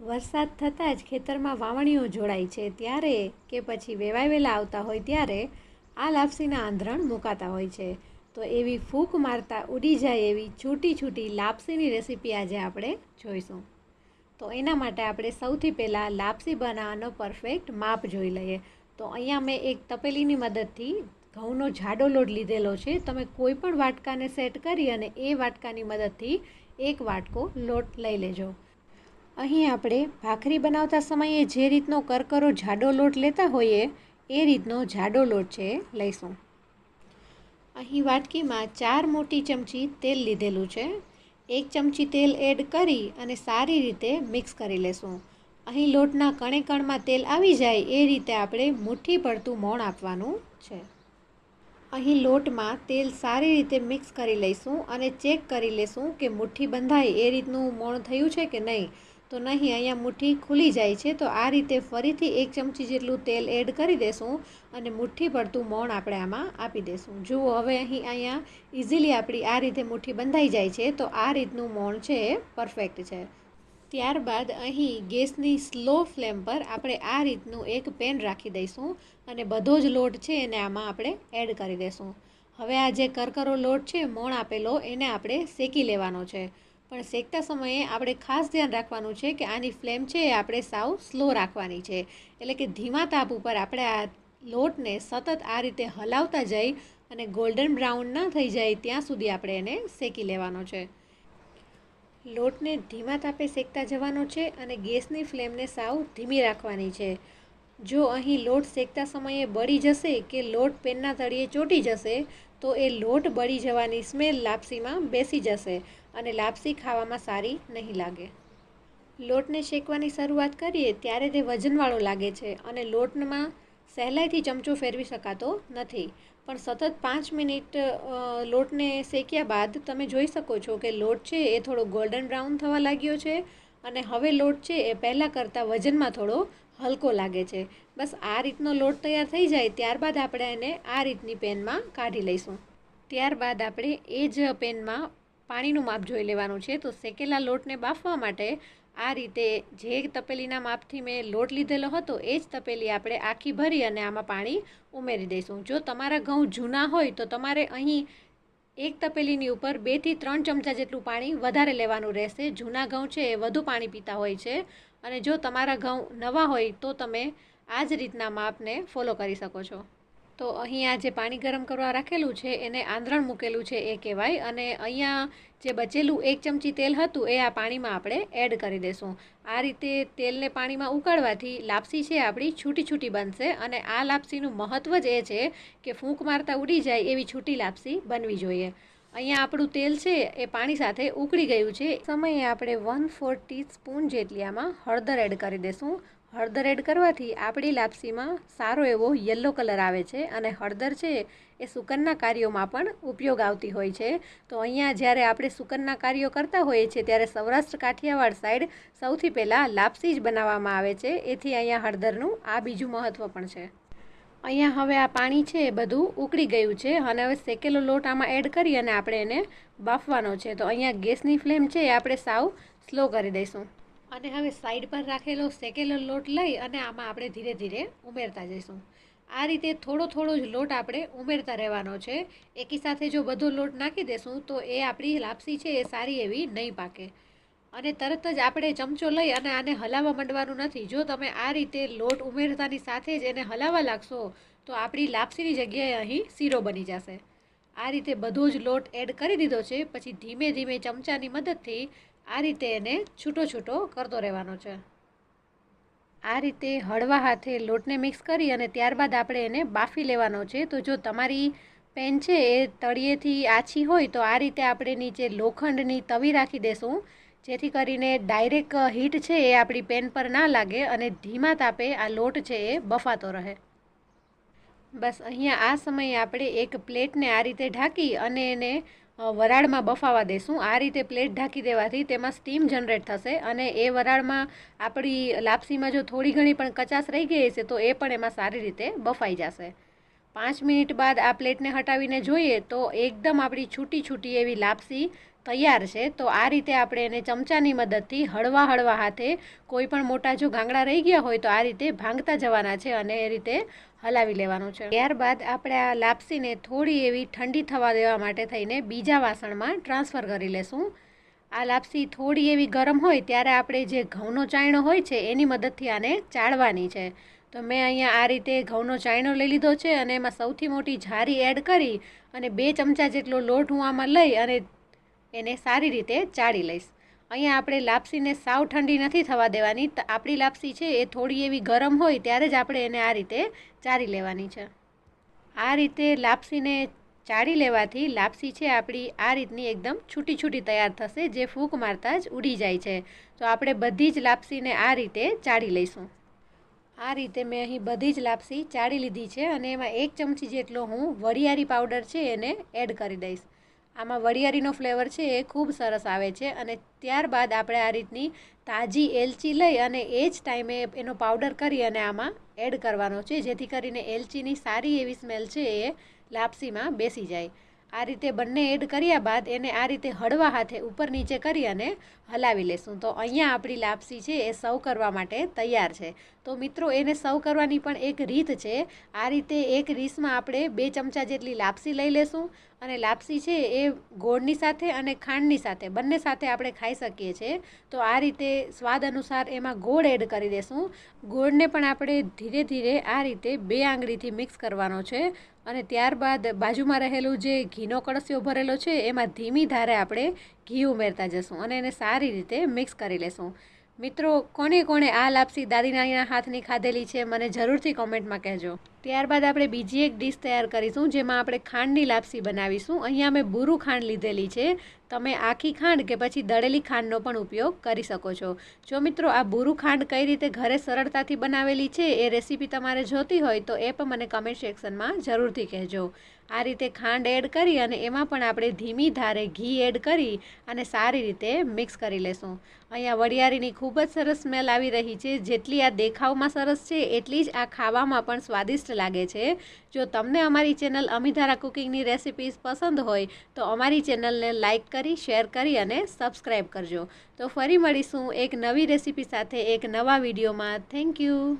વરસાદ થતાં જ ખેતરમાં વાવણીઓ જોડાય છે. ત્યારે કે પછી વેવાય વેલા આવતા હોય ત્યારે આ લાપસીના આંધણ મુકાતા હોય છે. તો એવી ફૂંક મારતા ઉડી જાય એવી છૂટી છૂટી લાપસીની રેસીપી આજે આપણે જોઈશું. તો એના માટે આપણે સૌથી પહેલાં લાપસી બનાવવાનો પરફેક્ટ માપ જોઈ લઈએ. તો અહીંયા મેં એક તપેલીની મદદથી ઘઉંનો જાડો લોટ લીધેલો છે. તમે કોઈ પણ વાટકાને સેટ કરી અને એ વાટકાની મદદથી એક વાટકો લોટ લઈ લેજો. અહીં આપણે ભાખરી બનાવતા સમયે જે રીતનો કરકરો જાડો લોટ લેતા હોઈએ, એ રીતનો જાડો લોટ છે લઈશું. અહીં વાટકીમાં ચાર મોટી ચમચી તેલ લીધેલું છે. એક ચમચી તેલ એડ કરી અને સારી રીતે મિક્સ કરી લેશું. અહીં લોટના કણે કણમાં તેલ આવી જાય એ રીતે આપણે મુઠ્ઠી પડતું મોણ આપવાનું છે. અહીં લોટમાં તેલ સારી રીતે મિક્સ કરી લઈશું અને ચેક કરી લેશું કે મુઠ્ઠી બંધાય એ રીતનું મોણ થયું છે કે નહીં. તો નહીં, અહીંયા મુઠ્ઠી ખુલી જાય છે. તો આ રીતે ફરીથી એક ચમચી જેટલું તેલ એડ કરી દેશું અને મુઠ્ઠી પડતું મોણ આપણે આમાં આપી દેશું. જુઓ, હવે અહીં અહીંયા ઇઝીલી આપણી આ રીતે મુઠ્ઠી બંધાઈ જાય છે. તો આ રીતનું મોણ છે, એ પરફેક્ટ છે. ત્યારબાદ અહીં ગેસની સ્લો ફ્લેમ પર આપણે આ રીતનું એક પેન રાખી દઈશું અને બધો જ લોટ છે, એને આમાં આપણે એડ કરી દઈશું હવે આ જે કરકરો લોટ છે, મોણ આપેલો, એને આપણે શેકી લેવાનો છે. પણ શેકતા સમયે આપણે ખાસ ધ્યાન રાખવાનું છે કે આની ફ્લેમ છે એ આપણે સાવ સ્લો રાખવાની છે. એટલે કે ધીમા તાપ ઉપર આપણે આ લોટને સતત આ રીતે હલાવતા જઈ અને ગોલ્ડન બ્રાઉન ન થઈ જાય ત્યાં સુધી આપણે એને શેકી લેવાનો છે. લોટને ધીમા તાપે શેકતા જવાનો છે અને ગેસની ફ્લેમને સાવ ધીમી રાખવાની છે. જો અહીં લોટ શેકતા સમયે બળી જશે કે લોટ પેનના તળિયે ચોંટી જશે, તો એ લોટ બળી જવાની સ્મેલ લાપસીમાં બેસી જશે અને લાપસી ખાવામાં સારી નહીં લાગે. લોટને શેકવાની શરૂઆત કરીએ ત્યારે તે વજનવાળો લાગે છે અને લોટમાં સહેલાઈથી ચમચો ફેરવી શકાતો નથી. પણ સતત પાંચ મિનિટ લોટને શેક્યા બાદ તમે જોઈ શકો છો કે લોટ છે એ થોડો ગોલ્ડન બ્રાઉન થવા લાગ્યો છે અને હવે લોટ છે એ પહેલાં કરતાં વજનમાં થોડો હલકો લાગે છે. બસ આ રીતનો લોટ તૈયાર થઈ જાય ત્યારબાદ આપણે એને આ રીતની પેનમાં કાઢી લઈશું. ત્યારબાદ આપણે એ જ પેનમાં પાણીનું માપ જોઈ લેવાનું છે. તો શેકેલા લોટને બાફવા માટે આ રીતે જે તપેલીના માપથી મેં લોટ લીધેલો હતો એ જ તપેલી આપણે આખી ભરી અને આમાં પાણી ઉમેરી દઈશું. જો તમારા ઘઉં જૂના હોય તો તમારે અહીં એક તપેલીની ઉપર બેથી ત્રણ ચમચા જેટલું પાણી વધારે લેવાનું રહેશે. જૂના ઘઉં છે એ વધુ પાણી પીતા હોય છે અને જો તમારા ઘઉં નવા હોય તો તમે આ જ રીતના માપને ફોલો કરી શકો છો. તો અહીંયા જે પાણી ગરમ કરવા રાખેલું છે, એને આંધણ મૂકેલું છે, એ કહેવાય. અને અહીંયા જે બચેલું એક ચમચી તેલ હતું, એ આ પાણીમાં આપણે એડ કરી દઈશું આ રીતે તેલને પાણીમાં ઉકાળવાથી લાપસી છે આપણી છૂટી છૂટી બનશે અને આ લાપસીનું મહત્ત્વ જ એ છે કે ફૂંક મારતા ઉડી જાય એવી છૂટી લાપસી બનવી જોઈએ. અહીંયા આપણું તેલ છે, એ પાણી સાથે ઉકળી ગયું છે. સમયે આપણે વન ફોર સ્પૂન જેટલી આમાં હળદર એડ કરી દઈશું હળદર એડ કરવાથી આપણી લાપસીમાં સારો એવો યલો કલર આવે છે અને હળદર છે એ સુકનના કાર્યોમાં પણ ઉપયોગ આવતી હોય છે. તો અહીંયા જ્યારે આપણે સુકનના કાર્યો કરતા હોઈએ છીએ ત્યારે સૌરાષ્ટ્ર કાઠિયાવાડ સાઈડ સૌથી પહેલાં લાપસી જ બનાવવામાં આવે છે. એથી અહીંયા હળદરનું આ બીજું મહત્ત્વ પણ છે. અહીંયા હવે આ પાણી છે એ બધું ઉકળી ગયું છે અને હવે શેકેલો લોટ આમાં એડ કરી અને આપણે એને બાફવાનો છે. તો અહીંયા ગેસની ફ્લેમ છે એ આપણે સાવ સ્લો કરી દઈશું. અને હવે સાઈડ પર રાખેલો શેકેલો લોટ લઈ અને આમાં આપણે ધીરે ધીરે ઉમેરતા જઈશું. આ રીતે થોડો થોડો જ લોટ આપણે ઉમેરતા રહેવાનો છે. એકી સાથે જો બધો લોટ નાખી દેશું તો એ આપણી લાપસી છે, એ સારી એવી નહીં પાકે. અને તરત જ આપણે ચમચો લઈ અને આને હલાવવા માંડવાનું નથી. જો તમે આ રીતે લોટ ઉમેરતાની સાથે જ એને હલાવવા લાગશો, તો આપણી લાપસીની જગ્યાએ અહીં શીરો બની જશે. આ રીતે બધો જ લોટ એડ કરી દીધો છે. પછી ધીમે ધીમે ચમચાની મદદથી આ રીતે એને છૂટો છૂટો કરતો રહેવાનો છે. આ રીતે હળવા હાથે લોટને મિક્સ કરી અને ત્યારબાદ આપણે એને બાફી લેવાનો છે. તો જો તમારી પેન છે એ તળિયેથી આછી હોય તો આ રીતે આપણે નીચે લોખંડની તવી રાખી દેશું. જેથી કરીને ડાયરેક્ટ હીટ છે એ આપણી પેન પર ના લાગે અને ધીમા તાપે આ લોટ છે એ બફાતો રહે. બસ અહીંયા આ સમયે આપણે એક પ્લેટને આ રીતે ઢાંકી અને એને વરાળમાં બફાવા દેશું. આ રીતે પ્લેટ ઢાંકી દેવાથી તેમાં સ્ટીમ જનરેટ થશે અને એ વરાળમાં આપણી લાપસીમાં જો થોડી ઘણી પણ કચાશ રહી ગઈ હશે તો એ પણ એમાં સારી રીતે બફાઈ જશે. પાંચ મિનિટ બાદ આ પ્લેટને હટાવીને જોઈએ તો એકદમ આપણી છૂટી છૂટી એવી લાપસી તૈયાર છે, તો આ રીતે આપણે એને ચમચાની મદદથી હળવા હળવા હાથે કોઈ પણ મોટા જો ગાંગડા રહી ગયા હોય તો આ રીતે ભાંગતા જવાના છે અને એ રીતે હલાવી લેવાનું છે. ત્યારબાદ આપણે આ લાપસીને થોડી એવી ઠંડી થવા દેવા માટે થઈને બીજા વાસણમાં ટ્રાન્સફર કરી લેશું. આ લાપસી થોડી એવી ગરમ હોય ત્યારે આપણે જે ઘઉંનો ચાયણો હોય છે એની મદદથી આને ચાળવાની છે. તો મેં અહીંયા આ રીતે ઘઉંનો ચાયણો લઈ લીધો છે અને એમાં સૌથી મોટી જારી એડ કરી અને બે ચમચા જેટલો લોટ હું આમાં લઈ અને એને સારી રીતે ચાળી લઈશ. અહીંયા આપણે લાપસીને સાવ ઠંડી નથી થવા દેવાની આપણી લાપસી છે એ થોડી એવી ગરમ હોય ત્યારે જ આપણે એને આ રીતે ચાળી લેવાની છે. આ રીતે લાપસીને ચાળી લેવાથી લાપસી છે આપણી આ રીતની એકદમ છૂટી છૂટી તૈયાર થશે, જે ફૂંક મારતા જ ઉડી જાય છે. તો આપણે બધી જ લાપસીને આ રીતે ચાળી લઈશું. આ રીતે મેં અહીં બધી જ લાપસી ચાળી લીધી છે અને એમાં એક ચમચી જેટલો હું વરિયાળી પાવડર છે એને એડ કરી દઈશ. આમાં વરિયાળીનો ફ્લેવર છે એ ખૂબ સરસ આવે છે અને ત્યારબાદ આપણે આ રીતની તાજી એલચી લઈ અને એ જ ટાઈમે એનો પાવડર કરી અને આમાં એડ કરવાનો છે, જેથી કરીને એલચીની સારી એવી સ્મેલ છે એ લાપસીમાં બેસી જાય. આ રીતે બંને એડ કર્યા બાદ એને આ રીતે હળવા હાથે ઉપર નીચે કરી અને હલાવી લેશું. તો અહીંયા આપણી લાપસી છે, એ સર્વ કરવા માટે તૈયાર છે. તો મિત્રો, એને સર્વ કરવાની પણ એક રીત છે. આ રીતે એક રીસમાં આપણે બે ચમચા જેટલી લાપસી લઈ લેશું અને લાપસી છે એ ગોળની સાથે અને ખાંડની સાથે, બંને સાથે આપણે ખાઈ શકીએ છીએ. તો આ રીતે સ્વાદ અનુસાર એમાં ગોળ એડ કરી દેશું. ગોળને પણ આપણે ધીરે ધીરે આ રીતે બે આંગળીથી મિક્સ કરવાનો છે. અને ત્યારબાદ બાજુમાં રહેલું જે ઘીનો કળસિયો ભરેલો છે, એમાં ધીમી ધારે આપણે ઘી ઉમેરતા જશું અને એને સારી રીતે મિક્સ કરી લેશું. મિત્રો, કોને કોણે આ લાપસી દાદી નાનીના હાથની ખાધેલી છે, મને જરૂરથી કોમેન્ટમાં કહેજો. ત્યારબાદ આપણે બીજી એક ડીશ તૈયાર કરીશું, જેમાં આપણે ખાંડની લાપસી બનાવીશું. અહીંયા મેં બુરું ખાંડ લીધેલી છે. તમે આખી ખાંડ કે પછી દળેલી ખાંડનો પણ ઉપયોગ કરી શકો છો. જો મિત્રો આ બુરું ખાંડ કઈ રીતે ઘરે સરળતાથી બનાવેલી છે એ રેસીપી તમારે જોતી હોય તો એ પણ મને કમેન્ટ સેક્શનમાં જરૂરથી કહેજો. આ રીતે ખાંડ એડ કરી અને એમાં પણ આપણે ધીમી ધારે ઘી એડ કરી અને સારી રીતે મિક્સ કરી લેશું. અહીંયા વરિયાળીની ખૂબ જ સરસ સ્મેલ આવી રહી છે. જેટલી આ દેખાવમાં સરસ છે, એટલી જ આ ખાવામાં પણ સ્વાદિષ્ટ લાગે છે. જો તમને અમારી ચેનલ અમિધારા કુકિંગની રેસિપીઝ પસંદ હોય, તો અમારી ચેનલને લાઇક કરી, શેર કરી અને સબસ્ક્રાઈબ કરજો. તો ફરી મળીશું એક નવી રેસીપી સાથે, એક નવા વિડીયોમાં. Thank you.